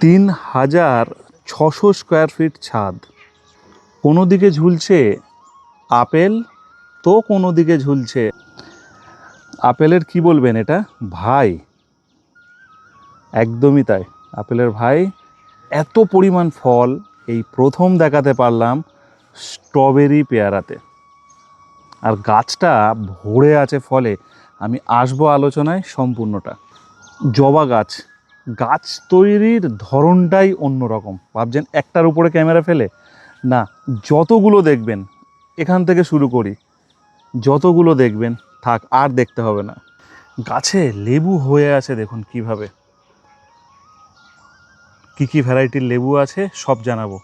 তিন হাজার ছশো স্কোয়ার ফিট ছাদ। কোনো দিকে ঝুলছে আপেল, তো কোনো দিকে ঝুলছে। আপেলের কি বলবেন এটা? ভাই। একদমই তাই। আপেলের ভাই। এত পরিমাণ ফল এই প্রথম দেখাতে পারলাম স্ট্রবেরি পেয়ারাতে। আর গাছটা ভরে আছে ফলে। আমি আসব আলোচনায় সম্পূর্ণটা। জবা গাছ। গাছ তৈরির ধরনটাই অন্যরকম। ভাবছেন একটার উপরে ক্যামেরা ফেলে? না, যতগুলো দেখবেন, এখান থেকে শুরু করি। যতগুলো দেখবেন, থাক, আর দেখতে হবে না। গাছে লেবু হয়ে আছে দেখুন কীভাবে। কি কি ভ্যারাইটির লেবু আছে, সব জানাব।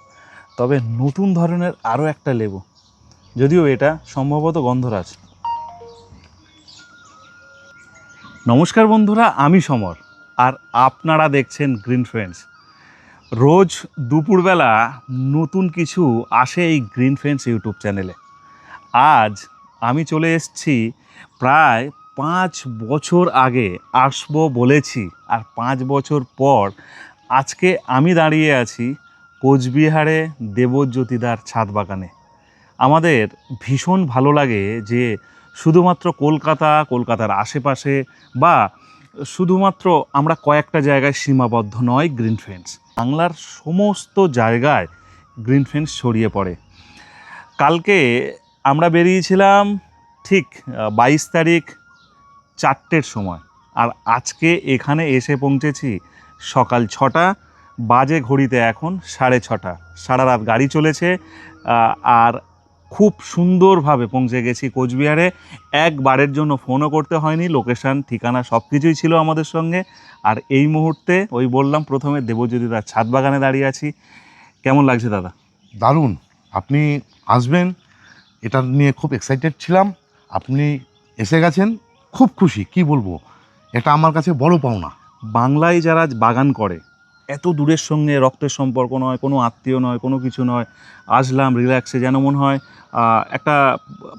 তবে নতুন ধরনের আরও একটা লেবু। যদিও এটা সম্ভবত গন্ধরাজ। নমস্কার বন্ধুরা, আমি সমর। আর আপনারা দেখছেন গ্রিন ফ্রেন্ডস রোজ দুপুরবেলা নতুন কিছু আসে এই গ্রিন ফ্রেন্ডস ইউটিউব চ্যানেলে আজ আমি চলে এসেছি প্রায় পাঁচ বছর আগে আসব বলেছি আর পাঁচ বছর পর আজকে আমি দাঁড়িয়ে আছি কোচবিহারে দেবজ্যোতিদার ছাদ বাগানে। আমাদের ভীষণ ভালো লাগে যে শুধুমাত্র কলকাতা, কলকাতার আশেপাশে বা শুধুমাত্র আমরা কয়েকটা জায়গায় সীমাবদ্ধ নয় গ্রিন ফ্রেন্ডস বাংলার সমস্ত জায়গায় গ্রিন ফ্রেন্ডস ছড়িয়ে পড়ে। কালকে আমরা বেরিয়েছিলাম ঠিক বাইশ তারিখ চারটের সময়। আর আজকে এখানে এসে পৌঁছেছি সকাল ছটা, বাজে ঘড়িতে এখন সাড়ে ছটা। সারা রাত গাড়ি চলেছে আর খুব সুন্দরভাবে পৌঁছে গেছি কোচবিহারে। একবারের জন্য ফোনও করতে হয়নি লোকেশন ঠিকানা সব কিছুই ছিল আমাদের সঙ্গে। আর এই মুহূর্তে ওই বললাম প্রথমে দেবজ্যোতিদার ছাদ বাগানে দাঁড়িয়ে আছি। কেমন লাগছে দাদা? দারুণ। আপনি আসবেন এটা নিয়ে খুব এক্সাইটেড ছিলাম। আপনি এসে গেছেন খুব খুশি কি বলব? এটা আমার কাছে বড় পাওনা। বাংলায় যারা বাগান করে এত দূরের সঙ্গে রক্তের সম্পর্ক নয়, কোনো আত্মীয় নয়, কোনো কিছু নয়। আসলাম রিল্যাক্সে যেন মনে হয় একটা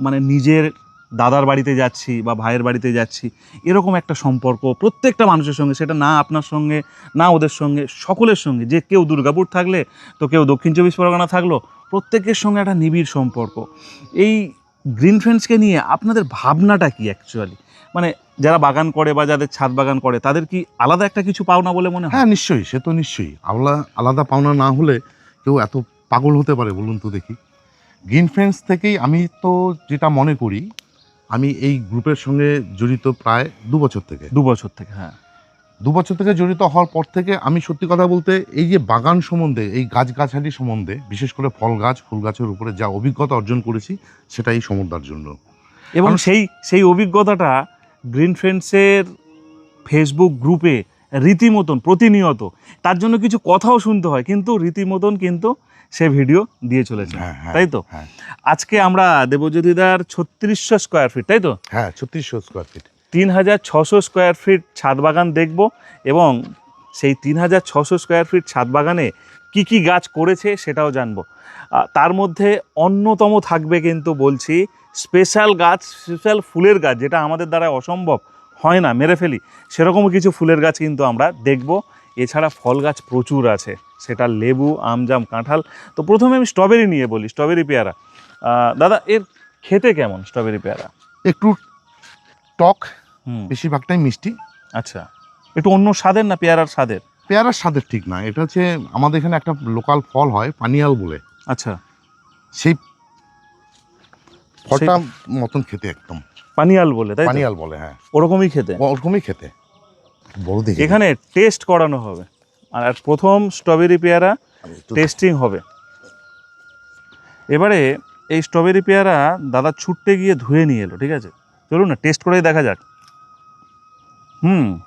মানে নিজের দাদার বাড়িতে যাচ্ছি বা ভাইয়ের বাড়িতে যাচ্ছি, এরকম একটা সম্পর্ক প্রত্যেকটা মানুষের সঙ্গে, সেটা না আপনার সঙ্গে, না ওদের সঙ্গে, সকলের সঙ্গে। যে কেউ দুর্গাপুর থাকলে, তো কেউ দক্ষিণ চব্বিশ পরগনা থাকল, প্রত্যেকের সঙ্গে একটা নিবিড় সম্পর্ক। এই গ্রিন ফ্রেন্ডসকে নিয়ে আপনাদের ভাবনাটা কি অ্যাকচুয়ালি মানে যারা বাগান করে বা যাদের ছাদ বাগান করে তাদের কি আলাদা একটা কিছু পাওনা বলে মনে হয়? হ্যাঁ নিশ্চয়ই সে তো নিশ্চয়ই। আলাদা আলাদা পাওনা না হলে কেউ এত পাগল হতে পারে বলুন তো দেখি। গ্রিন ফ্রেন্ডস থেকেই আমি তো যেটা মনে করি আমি এই গ্রুপের সঙ্গে জড়িত প্রায় দু বছর থেকে। দু বছর থেকে হ্যাঁ। দু বছর থেকে জড়িত হওয়ার পর থেকে আমি সত্যি কথা বলতে এই যে বাগান সম্বন্ধে এই গাছগাছালি সম্বন্ধে বিশেষ করে ফল গাছ ফুল গাছের উপরে যা অভিজ্ঞতা অর্জন করেছি সেটাই সমুদ্রার জন্য। এবং সেই সেই অভিজ্ঞতাটা গ্রিন ফ্রেন্ডসের ফেসবুক গ্রুপে রীতিমতন প্রতিনিয়ত তার জন্য কিছু কথাও শুনতে হয় কিন্তু রীতিমতন কিন্তু সে ভিডিও দিয়ে চলেছে। হ্যাঁ হ্যাঁ তাই তো? হ্যাঁ। আজকে আমরা দেবজ্যোতিদার ছত্রিশশো স্কোয়ার ফিট তাই তো? হ্যাঁ ছত্রিশশো স্কোয়ার ফিট তিন হাজার ছশো স্কোয়ার ফিট ছাদ বাগান দেখব এবং সেই তিন হাজার ছশো স্কোয়ার ফিট ছাদ বাগানে কি কি গাছ করেছে সেটাও জানব। তার মধ্যে অন্যতম থাকবে কিন্তু বলছি স্পেশাল গাছ স্পেশাল ফুলের গাছ যেটা আমাদের দ্বারা অসম্ভব হয় না মেরে ফেলি। সেরকমও কিছু ফুলের গাছ কিন্তু আমরা দেখব। এছাড়া ফল গাছ প্রচুর আছে সেটা লেবু আমজাম কাঁঠাল। তো প্রথমে আমি স্ট্রবেরি নিয়ে বলি স্ট্রবেরি পেয়ারা। দাদা এর খেতে কেমন স্ট্রবেরি পেয়ারা? একটু টক বেশিরভাগটাই মিষ্টি। আচ্ছা। একটু অন্য স্বাদের না পেয়ারার স্বাদের? পেয়ারার স্বাদের ঠিক না। এটা হচ্ছে আমাদের এখানে একটা লোকাল ফল হয় পানিয়াল বলে। আচ্ছা। সেই ফলটা মতন খেতে একদম। পানিয়াল বলে তাই? পানিয়াল বলে হ্যাঁ। ওরকমই খেতে? ওরকমই খেতে। বড় দেখে এখানে টেস্ট করানো হবে। আর প্রথম স্ট্রবেরি পেয়ারা টেস্টিং হবে। এবারে এই স্ট্রবেরি পেয়ারা দাদা ছুটতে গিয়ে ধুয়ে নিয়ে এলো ঠিক আছে? চলুন না টেস্ট করেই দেখা যাক। হুম।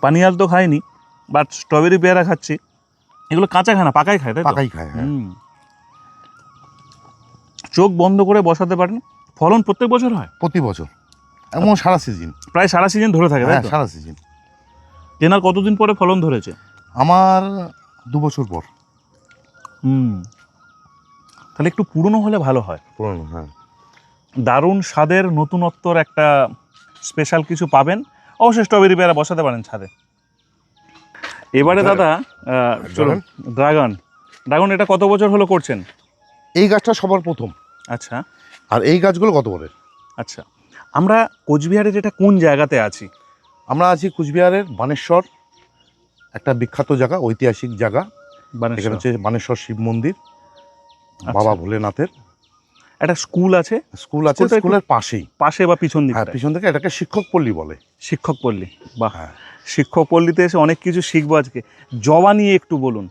পানিয়াল তো খাইনি বাট স্ট্রবেরি পেয়ারা খাচ্ছি। এগুলো কাঁচা খায় না পাকাই খায় তাই পাকাই খায় হ্যাঁ। হুম। চোখ বন্ধ করে বসাতে পারেন। ফলন প্রত্যেক বছর হয়? প্রতি বছর। এমন সারা সিজন প্রায় সারা সিজন ধরে থাকে হ্যাঁ সারা সিজন কেনার কতদিন পরে ফলন ধরেছে? আমার দু বছর পর। হুম। তাহলে একটু পুরনো হলে ভালো হয়। পুরনো হ্যাঁ। দারুণ স্বাদের নতুনত্বর একটা স্পেশাল কিছু পাবেন। অবশ্যই স্ট্রবেরি পেয়ারা বসাতে পারেন ছাদে। এবারে দাদা চলুন। ড্রাগন ড্রাগন এটা কত বছর হলো করছেন? এই গাছটা সবার প্রথম। আচ্ছা। আর এই গাছগুলো কত বড় আচ্ছা। আমরা কোচবিহারের এটা কোন জায়গাতে আছি? আমরা আছি কুচবিহারের বানেশ্বর একটা বিখ্যাত জায়গা ঐতিহাসিক জায়গা। এখানে হচ্ছে বানেশ্বর শিব মন্দির আচ্ছা। বাবা ভোলেনাথের। একটা স্কুল আছে? স্কুল আছে স্কুলের পাশেই। পাশে বা পিছন হ্যাঁ দিকে পিছন থেকে এটাকে শিক্ষক পল্লী বলে। শিক্ষক পল্লী বাহ। হ্যাঁ। শিক্ষক পল্লীতে এসে অনেক কিছু শিখব আজকে। জবা নিয়ে একটু বলুন।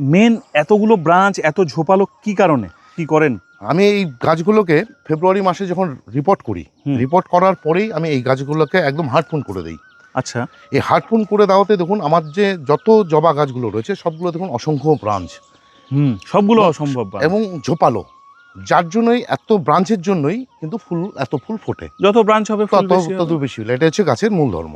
মেন এতগুলো ব্রাঞ্চ এত ঝোপালো কি কারণে? কি করেন? আমি এই গাছগুলোকে ফেব্রুয়ারি মাসে যখন রিপোর্ট করি রিপোর্ট করার পরেই আমি এই গাছগুলোকে একদম হার্টফোন করে দিই। আচ্ছা। এই হার্টফোন করে দেওয়াতে দেখুন আমার যে যত জবা গাছগুলো রয়েছে সবগুলো দেখুন অসংখ্য ব্রাঞ্চ হুম সবগুলো অসম্ভব এবং ঝোপালো। যার জন্যই এত ব্রাঞ্চের জন্যই কিন্তু ফুল এত ফুল ফোটে। যত ব্রাঞ্চ হবে তত তত বেশি হলো। এটা হচ্ছে গাছের মূল ধর্ম।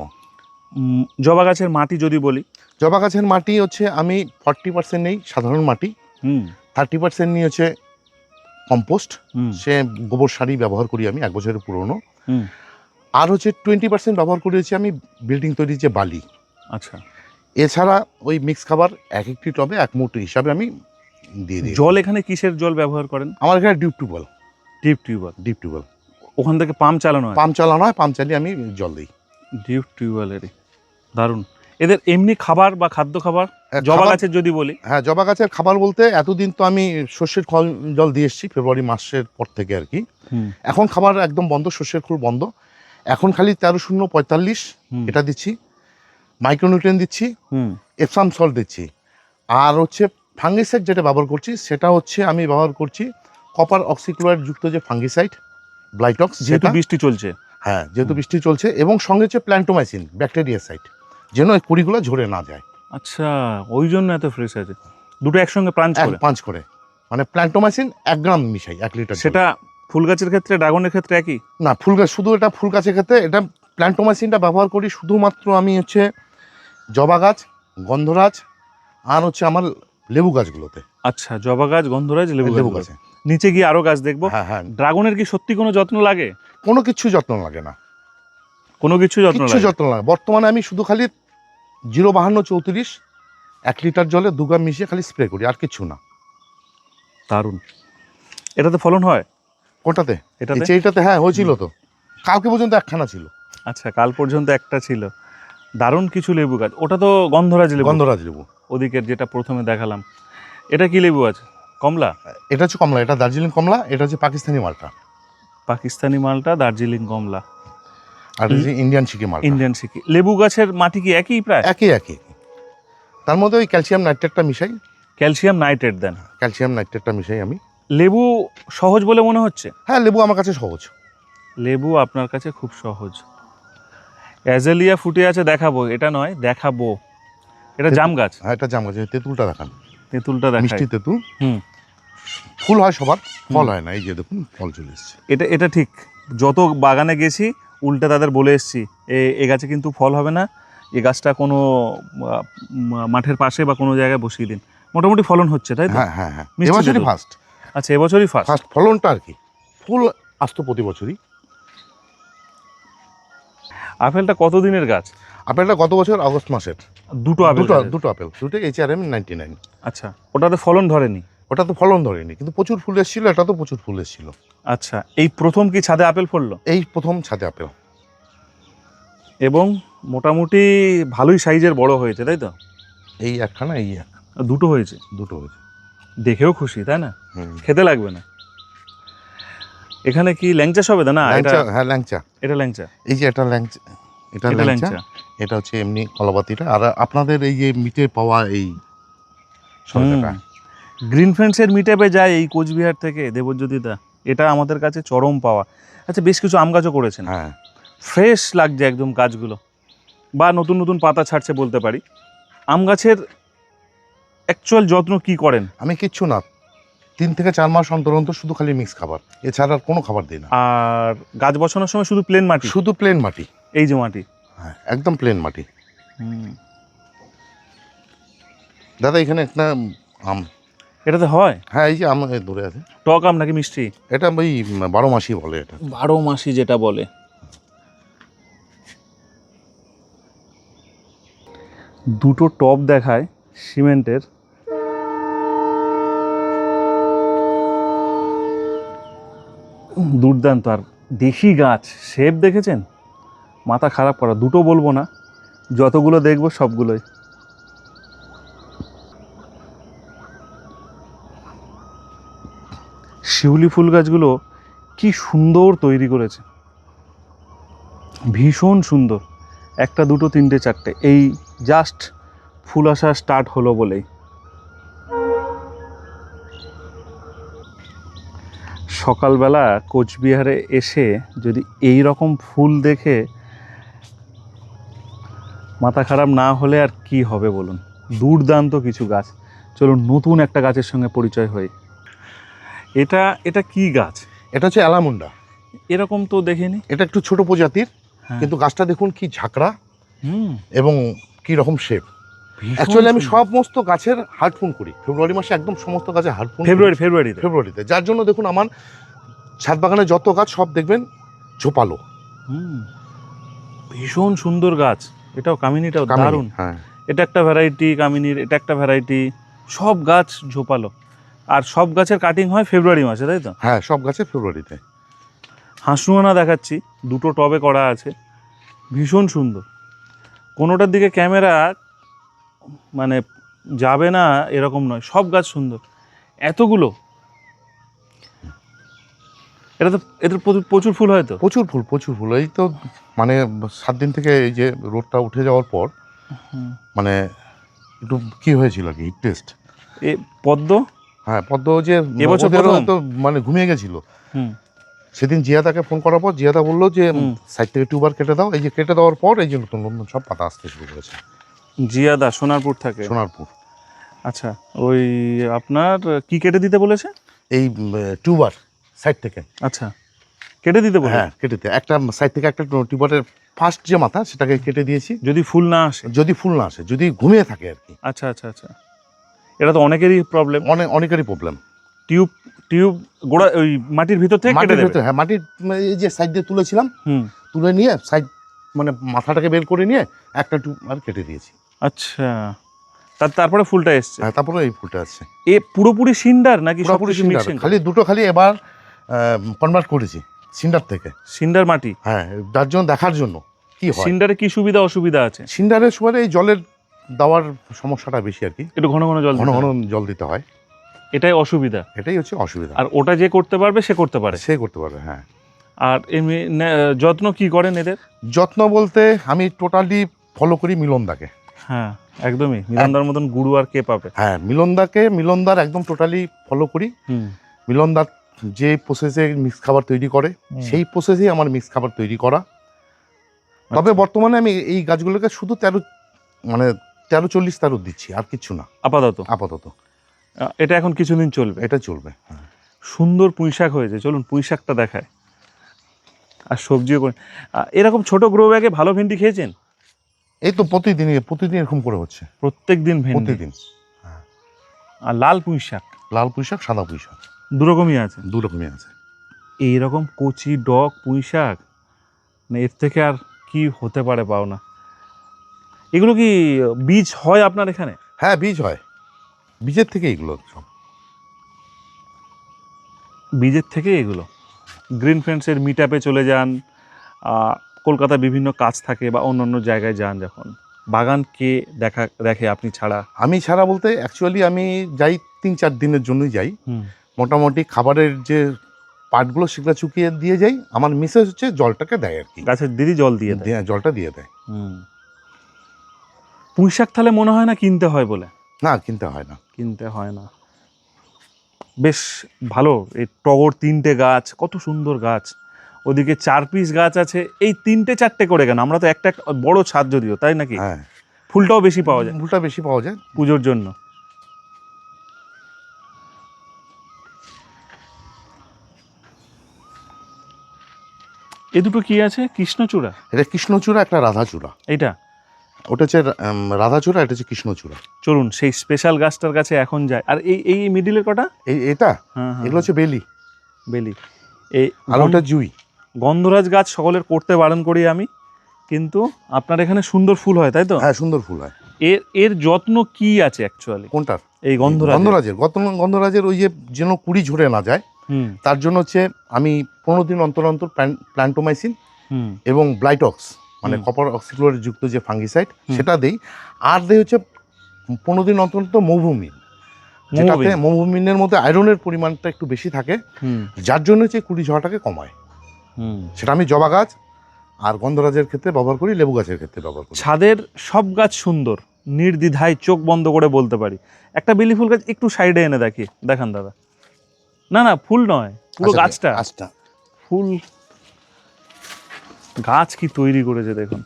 জবা গাছের মাটি যদি বলি। জবা গাছের মাটি হচ্ছে আমি ফর্টি পার্সেন্ট নেই সাধারণ মাটি। হুম। থার্টি পার্সেন্ট নিয়ে হচ্ছে কম্পোস্ট হুম। সে গোবর সারই ব্যবহার করি আমি এক বছরের পুরনো। আর হচ্ছে টোয়েন্টি পার্সেন্ট ব্যবহার করেছি আমি বিল্ডিং তৈরির যে বালি। আচ্ছা। এছাড়া ওই মিক্স খাবার এক একটি টবে এক মুঠ হিসাবে আমি দিয়ে দিই। জল এখানে কিসের জল ব্যবহার করেন? আমার এখানে deep tubewell deep tubewell deep tubewell ওখান থেকে পাম্প চালানো হয়? পাম্প চালানো হয় পাম্প চালিয়ে আমি জল দিই। ডিপ টিউবওয়েলেরই দারুণ। এদের এমনি খাবার বা খাদ্য খাবার হ্যাঁ, জবা গাছের যদি বলি? হ্যাঁ জবা গাছের খাবার বলতে এতদিন তো আমি শস্যের খল জল দিয়ে এসেছি ফেব্রুয়ারি মাসের পর থেকে আর কি। এখন খাবার একদম বন্ধ শস্যের খুব বন্ধ। এখন খালি তেরো শূন্য পঁয়তাল্লিশ এটা দিচ্ছি মাইক্রোনিউট্রেন দিচ্ছি হুম। এপসাম সল্ট দিচ্ছি। আর হচ্ছে ফাঙ্গিসাইড যেটা ব্যবহার করছি সেটা হচ্ছে আমি ব্যবহার করছি কপার অক্সিক্লোরাইড যুক্ত যে ফাঙ্গিসাইড ব্লাইটক্স যেহেতু বৃষ্টি চলছে। হ্যাঁ যেহেতু বৃষ্টি চলছে এবং সঙ্গে হচ্ছে প্ল্যান্টোমাইসিন ব্যাকটেরিয়াসাইড যেন এই কুড়িগুলো ঝরে না যায়। আচ্ছা ওই জন্য এত ফ্রেশ আছে। দুটো একসঙ্গে প্রাঞ্চ এক করে? পাঁচ করে। মানে প্ল্যান্টোমাইসিন এক গ্রাম মিশাই এক লিটার সেটা ফুল গাছের ক্ষেত্রে ড্রাগনের ক্ষেত্রে একই? না ফুল গাছ শুধু এটা ফুল গাছের ক্ষেত্রে এটা প্ল্যান্টোমাইসিনটা ব্যবহার করি শুধুমাত্র আমি হচ্ছে জবা গাছ গন্ধরাজ আর হচ্ছে আমার লেবু গাছগুলোতে। আচ্ছা জবা গাছ গন্ধরাজ লেবু লেবু গাছ গাছে। নিচে গিয়ে আরও গাছ দেখব? হ্যাঁ হ্যাঁ। ড্রাগনের কি সত্যি কোনো যত্ন লাগে? কোনো কিছু যত্ন লাগে না। কোনো কিছু যত্ন লাগে। যত্ন লাগে। বর্তমানে আমি শুধু খালি জিরো বাহান্ন চৌত্রিশ এক লিটার জলে দু গ্রাম মিশিয়ে খালি স্প্রে করি আর কিছু না। দারুণ। এটাতে ফলন হয়? কোনটাতে এটাতে? এই চেরিটাতে হ্যাঁ হয়েছিল তো। কালকে পর্যন্ত একখানা ছিল। আচ্ছা কাল পর্যন্ত একটা ছিল। দারুণ কিছু লেবু গাছ। ওটা তো গন্ধরাজ লেবু। গন্ধরাজ লেবু। ওদিকের যেটা প্রথমে দেখালাম। এটা কি লেবু আছে কমলা? এটা হচ্ছে কমলা এটা দার্জিলিং কমলা এটা হচ্ছে পাকিস্তানি মালটা। পাকিস্তানি মালটা দার্জিলিং কমলা। আর ইন্ডিয়ান শিকি মালটা। ইন্ডিয়ান সিকি লেবু গাছের মাটি কি একই প্রায়? একই একই। তার মধ্যে ওই ক্যালসিয়াম নাইট্রেটটা মিশাই। ক্যালসিয়াম নাইট্রেট দেন। ক্যালসিয়াম নাইট্রেটটা মিশাই আমি। লেবু সহজ বলে মনে হচ্ছে? হ্যাঁ লেবু আমার কাছে সহজ। লেবু আপনার কাছে খুব সহজ। অ্যাজেলিয়া ফুটে আছে দেখাবো এটা নয় দেখাবো। এটা জাম গাছ। হ্যাঁ এটা জাম গাছে তেঁতুলটা দেখান। তেঁতুলটা দেখাই। মিষ্টি তেঁতুল। হুম। ফুল হয় সবার ফল হয় না এই যে দেখুন ফল চলে এসছে। এটা এটা ঠিক। যত বাগানে গেছি উল্টে তাদের বলে এসছি এ এ গাছে কিন্তু ফল হবে না এই গাছটা কোনো মাঠের পাশে বা কোনো জায়গায় বসিয়ে দিন। মোটামুটি ফলন হচ্ছে তাই হ্যাঁ হ্যাঁ হ্যাঁ। এবছরই। ফার্স্ট আচ্ছা এবছরই ফার্স্ট ফার্স্ট ফলনটা আর কি। ফুল আসতো প্রতি বছরই। আপেলটা কতদিনের গাছ? আপেলটা গত বছর আগস্ট মাসের। দুটো আপেল দুটো দুটো আপেল। দুটো H R M ninety nine আচ্ছা ওটাতে ফলন ধরেনি? ওটা তো ফলন ধরেনি কিন্তু প্রচুর ফুল এসেছিল এটা তো প্রচুর ফুল এসেছিল। আচ্ছা এই প্রথম কি ছাদে আপেল ফললো? এই প্রথম ছাদে আপেল। এবং মোটামুটি ভালোই সাইজের বড় হয়েছে তাই তো? এই একখানা এই এক। দুটো হয়েছে? দুটো হয়েছে। দেখেও খুশি তাই না? হুম। খেতে লাগবে না। এখানে কি ল্যাংচা হবে না এটা ল্যাংচা হ্যাঁ ল্যাংচা। এটা ল্যাংচা। এই যে এটা ল্যাংচা এটা এটা ল্যাংচা ল্যাংচা। এটা হচ্ছে এমনি কলাপাতিটা। আর আপনাদের এই যে মিটে পাওয়া এই সরকারটা গ্রিন ফ্রেন্ডসের মিটেপে যায় এই কোচবিহার থেকে দেবজ্যোতিদা। এটা আমাদের কাছে চরম পাওয়া। আচ্ছা বেশ কিছু আম গাছও করেছেন। হ্যাঁ। ফ্রেশ লাগছে একদম গাছগুলো। বা নতুন নতুন পাতা ছাড়ছে বলতে পারি। আম গাছের অ্যাকচুয়াল যত্ন কি করেন? আমি কিচ্ছু না। তিন থেকে চার মাস অন্তর অন্তর শুধু খালি মিক্স খাবার। এছাড়া আর কোনো খাবার দিই না। আর গাছ বসানোর সময় শুধু প্লেন মাটি? শুধু প্লেন মাটি। এই যে মাটি। হ্যাঁ একদম প্লেন মাটি। দাদা এখানে একটা আম এটাতে হয়? হ্যাঁ এই যে আম ধরে আছে। টক আম নাকি মিষ্টি? এটা ওই বারো মাসই বলে এটা। বারো মাসি যেটা বলে। দুটো টপ দেখায় সিমেন্টের। দুর্দান্ত আর দেশি গাছ। শেপ দেখেছেন? মাথা খারাপ করা দুটো বলব না। যতগুলো দেখব সবগুলোই। শিউলি ফুল গাছগুলো কি সুন্দর তৈরি করেছে। ভীষণ সুন্দর। একটা, দুটো, তিনটে, চারটে। এই জাস্ট ফুল আসা স্টার্ট হলো বলেই। সকালবেলা কোচবিহারে এসে যদি এই রকম ফুল দেখে মাথা খারাপ না হলে আর কি হবে বলুন? দুর্দান্ত কিছু গাছ। চলুন, নতুন একটা গাছের সঙ্গে পরিচয় হই। এটা এটা কি গাছ? এটা হচ্ছে অ্যালামুন্ডা। এরকম তো দেখিনি। এটা একটু ছোট প্রজাতির হ্যাঁ। কিন্তু গাছটা দেখুন কি ঝাঁকড়া হুম। এবং কি রকম শেপ অ্যাকচুয়ালি আমি সমস্ত গাছের হার্টফোন করি। ফেব্রুয়ারি মাসে একদম সমস্ত গাছে হার্টফোন ফেব্রুয়ারি ফেব্রুয়ারি ফেব্রুয়ারিতে যার জন্য দেখুন আমার ছাদ বাগানে যত গাছ সব দেখবেন ঝোপালো। হুম। ভীষণ সুন্দর গাছ। এটাও কামিনীটাও কামিনী, দারুণ। হ্যাঁ। এটা একটা ভ্যারাইটি কামিনীর এটা একটা ভ্যারাইটি সব গাছ ঝোপালো। আর সব গাছের কাটিং হয় ফেব্রুয়ারি মাসে তাই তো? হ্যাঁ সব গাছে ফেব্রুয়ারিতে হাঁসুয়ানা দেখাচ্ছি দুটো টবে করা আছে। ভীষণ সুন্দর। কোনোটার দিকে ক্যামেরা মানে যাবে না এরকম নয়। সব গাছ সুন্দর। এতগুলো? এটা তো এদের প্রচুর ফুল হয় তো? প্রচুর ফুল প্রচুর ফুল। এই তো মানে সাত দিন থেকে এই যে রোদটা উঠে যাওয়ার পর মানে একটু কি হয়েছিল কি? টেস্ট এ পদ্ম? হ্যাঁ পদ্ম যে এবছর তো মানে ঘুমিয়ে গেছিল। সেদিন জিয়াদাকে ফোন করার পর জিয়াদা বলল যে সাইড থেকে টিউবার কেটে দাও। এই যে কেটে দেওয়ার পর এই যে নতুন নতুন সব পাতা আসতে শুরু করেছে। জিয়াদা সোনারপুর থাকে? সোনারপুর। আচ্ছা ওই আপনার কি কেটে দিতে বলেছে? এই টিউবার সাইড থেকে। আচ্ছা কেটে দিতে বলে হ্যাঁ কেটে দিয়ে একটা সাইড থেকে একটা টিউবারের ফার্স্ট যে মাথা সেটাকে কেটে দিয়েছি। যদি ফুল না আসে? যদি ফুল না আসে যদি ঘুমিয়ে থাকে আর কি। আচ্ছা আচ্ছা আচ্ছা। এটা তো অনেকেরই প্রবলেম অনেক অনেকেরই প্রবলেম টিউব টিউব গোড়া ওই মাটির ভিতর থেকে কেটে মাটির দেবে? হ্যাঁ মাটির এই যে সাইড দিয়ে তুলেছিলাম হুম। তুলে নিয়ে সাইড মানে মাথাটাকে বের করে নিয়ে একটা টিউব আর কেটে দিয়েছি। আচ্ছা। তার তারপরে ফুলটা এসছে? হ্যাঁ তারপরে এই ফুলটা আছে। এ পুরোপুরি সিন্ডার নাকি পুরোপুরি সিন্ডার খালি দুটো খালি এবার কনভার্ট করেছি সিন্ডার থেকে। সিন্ডার মাটি? হ্যাঁ যার জন্য দেখার জন্য কি হয়। সিন্ডারে কি সুবিধা অসুবিধা আছে? সিন্ডারের সময় এই জলের দেওয়ার সমস্যাটা বেশি আর কি। একটু ঘন ঘন জল ঘন ঘন জল দিতে হয়। এটাই অসুবিধা। এটাই হচ্ছে অসুবিধা। আর ওটা যে করতে পারবে সে করতে পারে। সে করতে পারবে হ্যাঁ। আর এমনি যত্ন কি করেন এদের? যত্ন বলতে আমি টোটালি ফলো করি মিলনদাকে। হ্যাঁ একদমই। মিলনদার মতন গুরু আর কে পাবে? হ্যাঁ মিলনদাকে মিলনদার একদম টোটালি ফলো করি। মিলনদার যে প্রসেসে মিক্স খাবার তৈরি করে সেই প্রসেসেই আমার মিক্স খাবার তৈরি করা। তবে আচ্ছা। বর্তমানে আমি এই গাছগুলোকে শুধু তেরো মানে তেরো চল্লিশ তেরো দিচ্ছি আর কিচ্ছু না। আপাতত? আপাতত। এটা এখন কিছুদিন চলবে? এটা চলবে হ্যাঁ। সুন্দর পুঁই শাক হয়েছে চলুন পুঁই শাকটা দেখায় আর সবজিও করে এরকম ছোট গ্রো ব্যাগে ভালো ভেন্ডি খেয়েছেন? এই তো প্রতিদিনই প্রতিদিন এরকম করে হচ্ছে। প্রত্যেক দিন ভেন্ডি? প্রতিদিন। আর লাল পুঁই শাক? লাল পুঁইশাক সাদা পুঁইশাক দু রকমই আছে? দু রকমই আছে। এইরকম কচি ডগ পুঁই শাক? মানে এর থেকে আর কি হতে পারে পাও না এগুলো কি বীজ হয় আপনার এখানে? হ্যাঁ বীজ হয়। বীজের থেকে এগুলো সব। বীজের থেকে এগুলো? গ্রিন ফ্রেন্ডসের মিট আপে চলে যান আহ, কলকাতার বিভিন্ন কাজ থাকে বা অন্য অন্য জায়গায় যান যখন। বাগান কে দেখা দেখে আপনি ছাড়া। আমি ছাড়া বলতে অ্যাকচুয়ালি আমি যাই তিন চার দিনের জন্যই যাই। মোটামুটি খাবারের যে পার্টগুলো সেগুলো চুকিয়ে দিয়ে যাই। আমার মিসেস হচ্ছে জলটাকে দেয় আর কি। গাছের দিদি জল দিয়ে দেয়। দিয়ে- জলটা দিয়ে দেয়। হুম। পুঁই শাক তাহলে মনে হয় না কিনতে হয় বলে? না কিনতে হয় না। কিনতে হয় না। বেশ ভালো এই টগর তিনটে গাছ কত সুন্দর গাছ। ওদিকে চার পিস গাছ আছে এই তিনটে চারটে করে কেন? আমরা তো একটা বড় ছাদ যদিও তাই নাকি? হ্যাঁ। ফুলটাও বেশি পাওয়া যায়। ফুলটা বেশি পাওয়া যায়। পুজোর জন্য। এ দুটো কি আছে? কৃষ্ণচূড়া। এটা কৃষ্ণচূড়া একটা রাধাচূড়া। এইটা? ওটা হচ্ছে রাধাচূড়া এটা হচ্ছে কৃষ্ণচূড়া। চলুন সেই স্পেশাল গাছটার কাছে এখন যায় আর এই এই মিডিলের কটা? এই এটা? হ্যাঁ হ্যাঁ এগুলো হচ্ছে বেলি। বেলি। এই আর ওটা জুই। গন্ধরাজ গাছ সকলের করতে বারণ করি আমি কিন্তু আপনার এখানে সুন্দর ফুল হয় তাই তো? হ্যাঁ সুন্দর ফুল হয়। এর এর যত্ন কি আছে অ্যাকচুয়ালি কোনটার? এই গন্ধরাজ গন্ধরাজের। গন্ধরাজের ওই যে যেন কুড়ি ঝরে না যায় হুম। তার জন্য হচ্ছে আমি পনেরো দিন অন্তর অন্তর প্ল্যান- প্ল্যান্টোমাইসিন হুম। এবং ব্লাইটক্স মানে কপার অক্সিক্লোর যুক্ত যে ফাঙ্গিসাইড সেটা দেই। আর দেই হচ্ছে পনেরো দিন অন্তর অন্তর মৌভূমিন যেটাতে মৌভূমিনের মধ্যে আয়রনের পরিমাণটা একটু বেশি থাকে যার জন্য হচ্ছে কুড়ি ঝরাটাকে কমায়। হুম। সেটা আমি জবা গাছ আর গন্ধরাজের ক্ষেত্রে ব্যবহার করি লেবু গাছের ক্ষেত্রে ব্যবহার করি। ছাদের সব গাছ সুন্দর নির্দ্বিধায় চোখ বন্ধ করে বলতে পারি। একটা বেলি ফুল গাছ একটু সাইডে এনে দেখি। দেখান দাদা। না না ফুল নয় পুরো আচ্ছা, গাছটা। গাছটা ফুল গাছ কি তৈরি করেছে দেখুন।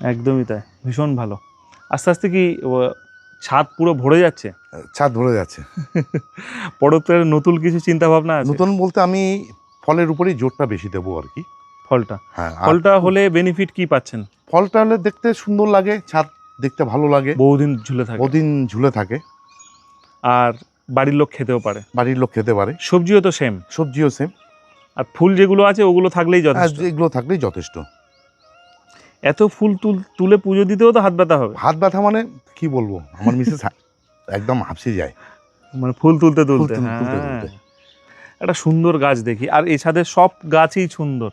একদমই তাই ভীষণ ভালো। আস্তে আস্তে কি ছাদ পুরো ভরে যাচ্ছে? ছাদ ভরে যাচ্ছে। পরবর্তীকালে নতুন কিছু চিন্তা ভাবনা আছে? নতুন বলতে আমি ফলের উপরেই জোরটা বেশি দেবো আর কি। ফলটা? হ্যাঁ ফলটা হলে বেনিফিট কি পাচ্ছেন? ফলটা হলে দেখতে সুন্দর লাগে ছাদ দেখতে ভালো লাগে। বহুদিন ঝুলে থাকে। বহুদিন ঝুলে থাকে। আর বাড়ির লোক খেতেও পারে। বাড়ির লোক খেতে পারে। সবজিও তো সেম সবজিও সেম আর ফুল যেগুলো আছে ওগুলো থাকলেই যথেষ্ট। এগুলো থাকলেই যথেষ্ট। এত ফুল তুল তুলে পুজো দিতেও তো হাত ব্যথা হবে। হাত ব্যথা মানে কি বলব? আমার মিসেস একদম হাফসে যায়। মানে ফুল তুলতে তুলতে হ্যাঁ। একটা সুন্দর গাছ দেখি। আর এই ছাদের সব গাছই সুন্দর।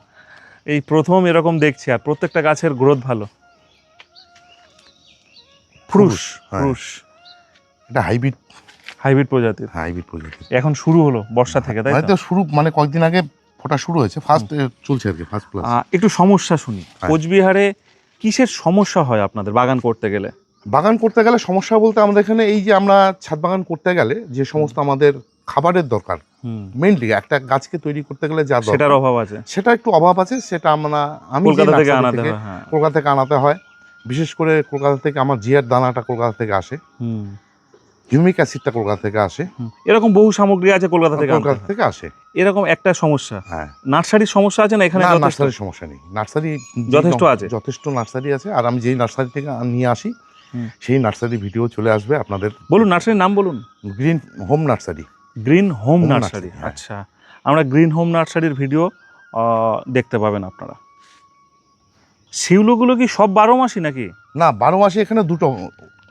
এই প্রথম এরকম দেখছি আর প্রত্যেকটা গাছের গ্রোথ ভালো। ফ্রুশ হ্যাঁ। ফ্রুশ এটা হাইব্রিড। হাইব্রিড প্রজাতির। হাইব্রিড প্রজাতি এখন শুরু হলো বর্ষা থেকে তাই তো? শুরু মানে কয়েকদিন আগে ফোটা শুরু হয়েছে ফার্স্ট চলছে আর কি ফার্স্ট ক্লাস একটু সমস্যা শুনি। হ্যাঁ। কোচবিহারে কিসের সমস্যা হয় আপনাদের বাগান করতে গেলে? বাগান করতে গেলে সমস্যা বলতে আমাদের এখানে এই যে আমরা ছাদ বাগান করতে গেলে যে সমস্ত আমাদের খাবারের দরকার হুম। মেইনলি একটা গাছকে তৈরি করতে গেলে যা সেটার অভাব আছে? সেটা একটু অভাব আছে সেটা আমরা আমি কলকাতা থেকে আনাতে হয় হ্যাঁ। কলকাতা থেকে আনাতে হয়। বিশেষ করে কলকাতা থেকে আমার জিয়ার দানাটা কলকাতা থেকে আসে। হুম। হিউমিক অ্যাসিডটা কলকাতা থেকে আসে। এরকম বহু সামগ্রী আছে কলকাতা থেকে কলকাতা থেকে আসে। এরকম একটা সমস্যা। হ্যাঁ। নার্সারির সমস্যা আছে না এখানে নার্সারির সমস্যা নেই। নার্সারি যথেষ্ট আছে? যথেষ্ট নার্সারি আছে। আর আমি যেই নার্সারি থেকে নিয়ে আসি সেই নার্সারি ভিডিও চলে আসবে আপনাদের। বলুন নার্সারির নাম বলুন। Green Home Nursery. Green Home Nursery হ্যাঁ। আচ্ছা। আমরা গ্রিন হোম নার্সারির ভিডিও দেখতে পাবেন আপনারা। শিউলোগুলো কি সব বারো মাসই নাকি? না বারো মাসে এখানে দুটো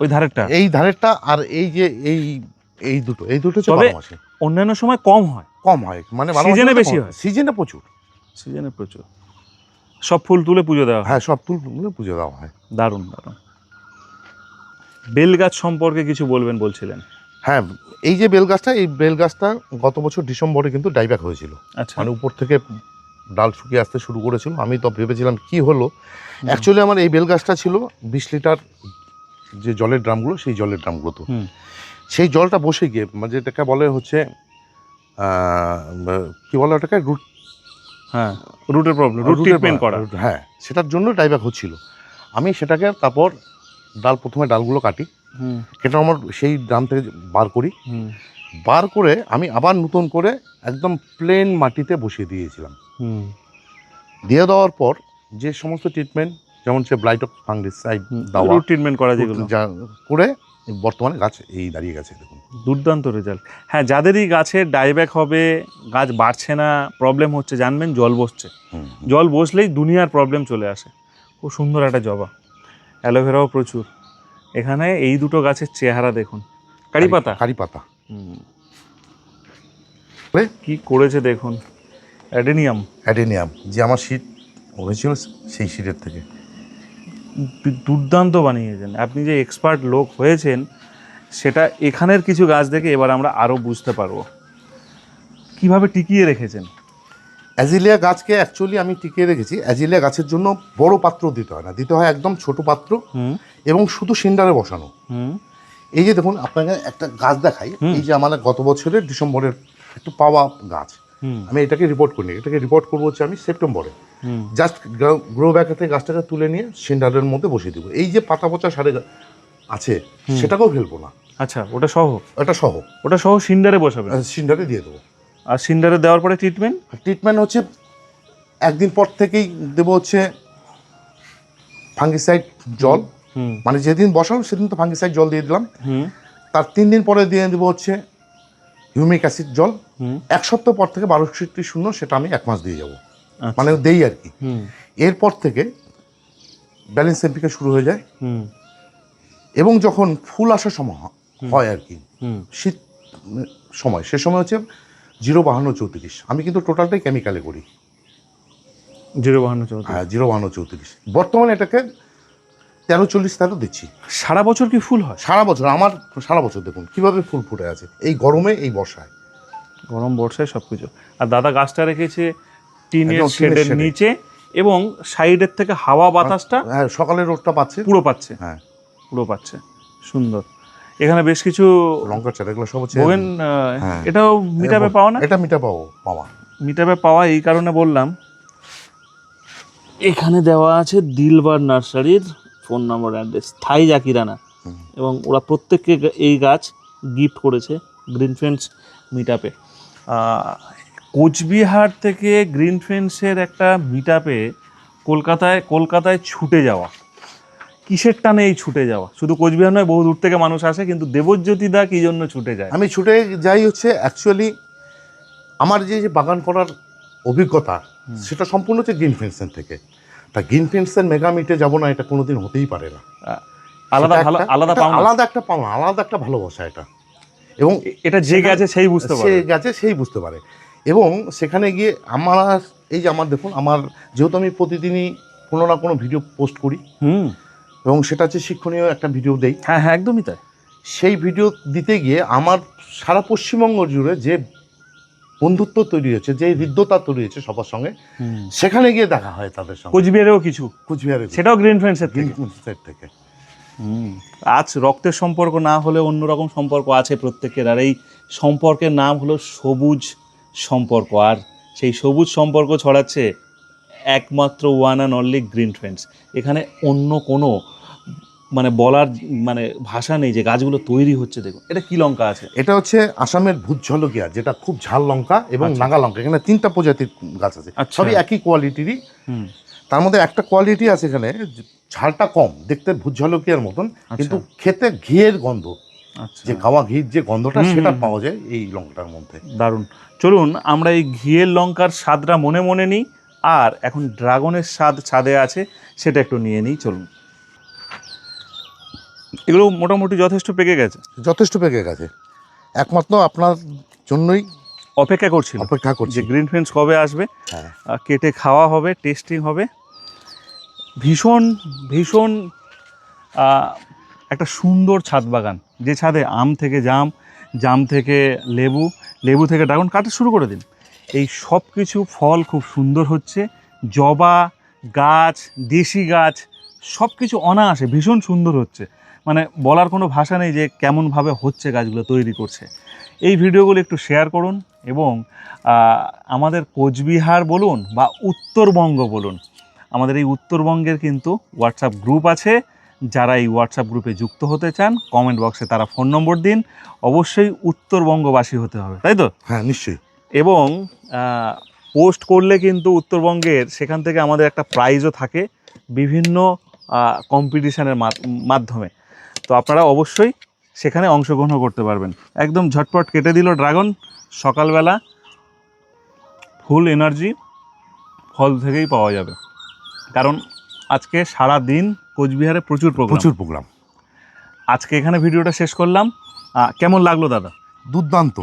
ওই ধারেরটা। এই ধারেরটা আর এই যে এই এই দুটো এই দুটো হচ্ছে তবে- বারো মাসে অন্যান্য সময় কম হয়। কম হয় মানে Season এ বেশি হয়? সিজনে প্রচুর। সিজনে প্রচুর। সব ফুল তুলে পুজো দেওয়া হয়। হ্যাঁ সব তুল পুজো দেওয়া হয়। দারুণ দারুণ। বেল গাছ সম্পর্কে কিছু বলবেন বলছিলেন? হ্যাঁ এই যে বেল গাছটা এই বেল গাছটা গত বছর ডিসেম্বরে কিন্তু ডাইব্যাক হয়েছিল। আচ্ছা। মানে উপর থেকে ডাল শুকিয়ে আসতে শুরু করেছিল। আমি তো ভেবেছিলাম কি হলো। অ্যাকচুয়ালি আমার এই বেল গাছটা ছিল বিশ লিটার যে জলের ড্রামগুলো সেই জলের ড্রামগুলো তো সেই জলটা বসে গিয়ে মানে যেটাকে বলে হচ্ছে কি বলে ওটাকে? রুট হ্যাঁ। রুটের প্রবলেম রুট ট্রিটমেন্ট করা হ্যাঁ সেটার জন্য ডাইব্যাক হচ্ছিল। আমি সেটাকে তারপর ডাল প্রথমে ডালগুলো কাটি। কেটে আমার সেই ড্রাম থেকে বার করি। বার করে আমি আবার নতুন করে একদম প্লেন মাটিতে বসিয়ে দিয়েছিলাম। দিয়ে দেওয়ার পর যে সমস্ত ট্রিটমেন্ট যেমন সে ব্লাইটক ফাঙ্গিসাইড দেওয়া রুট ট্রিটমেন্ট করা যেগুলো। যা করে বর্তমানে গাছ এই দাঁড়িয়ে গেছে দেখুন। দুর্দান্ত রেজাল্ট হ্যাঁ যাদেরই গাছের ডাইব্যাক হবে গাছ বাড়ছে না প্রবলেম হচ্ছে জানবেন জল বসছে। জল বসলেই দুনিয়ার প্রবলেম চলে আসে। খুব সুন্দর একটা জবা। অ্যালোভেরাও প্রচুর। এখানে এই দুটো গাছের চেহারা দেখুন। কারি পাতা? কারি পাতা? কি করেছে দেখুন। অ্যাডেনিয়াম। অ্যাডেনিয়াম যে আমার শীত হয়েছিল সেই শীতের থেকে। দুর্দান্ত বানিয়েছেন। আপনি যে এক্সপার্ট লোক হয়েছেন সেটা এখানের কিছু গাছ দেখে এবার আমরা আরও বুঝতে পারব। কীভাবে টিকিয়ে রেখেছেন? অ্যাজিলিয়া গাছকে অ্যাকচুয়ালি আমি টিকিয়ে রেখেছি। অ্যাজিলিয়া গাছের জন্য বড় পাত্র দিতে হয় না। দিতে হয় একদম ছোট পাত্র এবং শুধু সিন্ডারে বসানো। এই যে দেখুন আপনাকে একটা গাছ দেখাই। এই যে আমাদের গত বছরের ডিসেম্বরের একটু পাওয়া গাছ। আমি এটাকে রিপোর্ট করিনি। এটাকে রিপোর্ট করব হচ্ছে আমি সেপ্টেম্বরে জাস্ট গ্রো ব্যাগ থেকে গাছটাকে তুলে নিয়ে সিন্ডারের মধ্যে বসিয়ে দেবো। এই যে পাতা পচা সারে আছে সেটাকেও ফেলব না। আচ্ছা ওটা সহ? এটা সহ। ওটা সহ সিন্ডারে বসাবে সিন্ডারে দিয়ে দেবো। আর সিন্ডারে দেওয়ার পরে ট্রিটমেন্ট ট্রিটমেন্ট হচ্ছে একদিন পর থেকেই দেবো হচ্ছে ফাঙ্গিসাইড জল। মানে যেদিন বসানো সেদিন তো ফাঙ্গিসাইড জল দিয়ে দিলাম। হুম। তার তিন দিন পরে দিয়ে দেবো হচ্ছে হিউমিক অ্যাসিড জল হুম। এক সপ্তাহ পর থেকে বারোষট্টি শূন্য সেটা আমি এক মাস দিয়ে যাব। আচ্ছা। মানে দেই আর কি। হুম। এরপর থেকে ব্যালেন্স এমপিকে শুরু হয়ে যায়। হুম। এবং যখন ফুল আসার সময় হয় আর কি হুম। শীত সময় সে সময় হচ্ছে জিরো বাহান্ন চৌত্রিশ। আমি কিন্তু টোটালটাই কেমিক্যালে করি। জিরো বাহান্ন চৌদ্দ হ্যাঁ জিরো বাহান্ন চৌত্রিশ। বর্তমানে এটাকে তেরো চল্লিশ তেরো দিচ্ছি। সারা বছর কি ফুল হয়? সারা বছর আমার সারা বছর দেখুন কীভাবে ফুল ফুটে আছে এই গরমে এই বর্ষায়। গরম বর্ষায় সব কিছু আর দাদা গাছটা রেখেছে টিনের একদম টিনের শেডের শেডে। নিচে এবং সাইডের থেকে হাওয়া বাতাসটা হ্যাঁ সকালে রোদটা পাচ্ছে। পুরো পাচ্ছে। হ্যাঁ। পুরো পাচ্ছে। সুন্দর। এখানে বেশ কিছু লঙ্কা চারা এগুলো সব হচ্ছে বোগেন হ্যাঁ। এটাও মিটাবে পাওয়া না? এটা মিটা পাবো মামা মিটাবে পাওয়া এই কারণে বললাম। এখানে দেওয়া আছে দিলবার নার্সারির ফোন নম্বর অ্যাড্রেস থাই জাকিরানা। এবং ওরা প্রত্যেককে এই গাছ গিফট করেছে গ্রিন ফ্রেন্ডস মিটাপে কোচবিহার থেকে গ্রিন ফ্রেন্ডসের একটা মিটাপে কলকাতায় কলকাতায় ছুটে যাওয়া। কিসের টানে এই ছুটে যাওয়া? শুধু কোচবিহার নয় বহু দূর থেকে মানুষ আসে কিন্তু দেবজ্যোতি দা কি জন্য ছুটে যায়? আমি ছুটে যাই হচ্ছে অ্যাকচুয়ালি আমার যে যে বাগান করার অভিজ্ঞতা সেটা সম্পূর্ণ হচ্ছে গ্রিন ফেন্সের থেকে। তা গ্রিন ফেন্সের মেগা মিটে যাব না এটা কোনোদিন হতেই পারে না। আলাদা ভালো আলাদা পাওনা। আলাদা একটা পাওনা আলাদা একটা ভালোবাসা এটা। এবং এটা যে গেছে সেই বুঝতে সে পারে। গেছে সেই বুঝতে পারে। এবং সেখানে গিয়ে আমার এই যে আমার দেখুন আমার যেহেতু আমি প্রতিদিনই কোনো না কোনো ভিডিও পোস্ট করি। হুম। এবং সেটা হচ্ছে শিক্ষণীয় একটা ভিডিও দেই। হ্যাঁ হ্যাঁ একদমই তাই। সেই ভিডিও দিতে গিয়ে আমার সারা পশ্চিমবঙ্গ জুড়ে যে বন্ধুত্ব তৈরি হয়েছে যে হৃদ্যতা তৈরি হয়েছে সবার সঙ্গে সেখানে গিয়ে দেখা হয় তাদের সঙ্গে। কোচবিহারেও কিছু? কুচবিহারে সেটাও গ্রিন ফ্রেন্ডসের গ্রিন থেকে। থেকে আজ রক্তের সম্পর্ক না হলে অন্যরকম সম্পর্ক আছে প্রত্যেকের আর এই সম্পর্কের নাম হলো সবুজ সম্পর্ক আর সেই সবুজ সম্পর্ক ছড়াচ্ছে একমাত্র one and only green friends এখানে অন্য কোনো মানে বলার মানে ভাষা নেই যে গাছগুলো তৈরি হচ্ছে দেখুন। এটা কি লঙ্কা আছে? এটা হচ্ছে আসামের ভূত ঝলকিয়া যেটা খুব ঝাল লঙ্কা এবং আচ্ছা। নাগা লঙ্কা। এখানে তিনটা প্রজাতির গাছ আছে। আচ্ছা। সবই একই কোয়ালিটিরই তার মধ্যে একটা কোয়ালিটি আছে এখানে ঝালটা কম দেখতে ভূত ঝলকিয়ার মতন কিন্তু খেতে ঘিয়ের গন্ধ। আচ্ছা। যে গাওয়া ঘির যে গন্ধটা সেটা পাওয়া যায় এই লঙ্কাটার মধ্যে। দারুণ। চলুন আমরা এই ঘিয়ের লঙ্কার স্বাদটা মনে মনে নিই আর এখন ড্রাগনের স্বাদ ছাদে আছে সেটা একটু নিয়ে নিই চলুন। এগুলো মোটামুটি যথেষ্ট পেকে গেছে। যথেষ্ট পেকে গেছে। একমাত্র আপনার জন্যই অপেক্ষা করছি অপেক্ষা করছি যে গ্রিন ফ্রেন্ডস কবে আসবে হ্যাঁ। কেটে খাওয়া হবে টেস্টিং হবে। ভীষণ ভীষণ একটা সুন্দর ছাদ বাগান। যে ছাদে আম থেকে জাম জাম থেকে লেবু লেবু থেকে ড্রাগন কাটা শুরু করে দিন। এই সব কিছু ফল খুব সুন্দর হচ্ছে। জবা গাছ দেশি গাছ সব কিছু অনায়াসে ভীষণ সুন্দর হচ্ছে। মানে বলার কোনো ভাষা নেই যে কেমনভাবে হচ্ছে গাছগুলো তৈরি করছে। এই ভিডিওগুলো একটু শেয়ার করুন এবং আমাদের কোচবিহার বলুন বা উত্তরবঙ্গ বলুন। আমাদের এই উত্তরবঙ্গের কিন্তু হোয়াটসঅ্যাপ গ্রুপ আছে। যারা এই হোয়াটসঅ্যাপ গ্রুপে যুক্ত হতে চান কমেন্ট বক্সে তারা ফোন নম্বর দিন। অবশ্যই উত্তরবঙ্গবাসী হতে হবে তাই তো? হ্যাঁ নিশ্চয়ই। এবং পোস্ট করলে কিন্তু উত্তরবঙ্গের সেখান থেকে আমাদের একটা প্রাইজও থাকে বিভিন্ন কম্পিটিশনের মাধ্যমে। তো আপনারা অবশ্যই সেখানে অংশগ্রহণ করতে পারবেন। একদম ঝটপট কেটে দিল ড্রাগন সকালবেলা ফুল এনার্জি ফল থেকেই পাওয়া যাবে। কারণ আজকে সারা দিন কোচবিহারে প্রচুর প্রোগ্রাম। প্রচুর প্রোগ্রাম। আজকে এখানে ভিডিওটা শেষ করলাম। কেমন লাগল দাদা? দুর্দান্ত।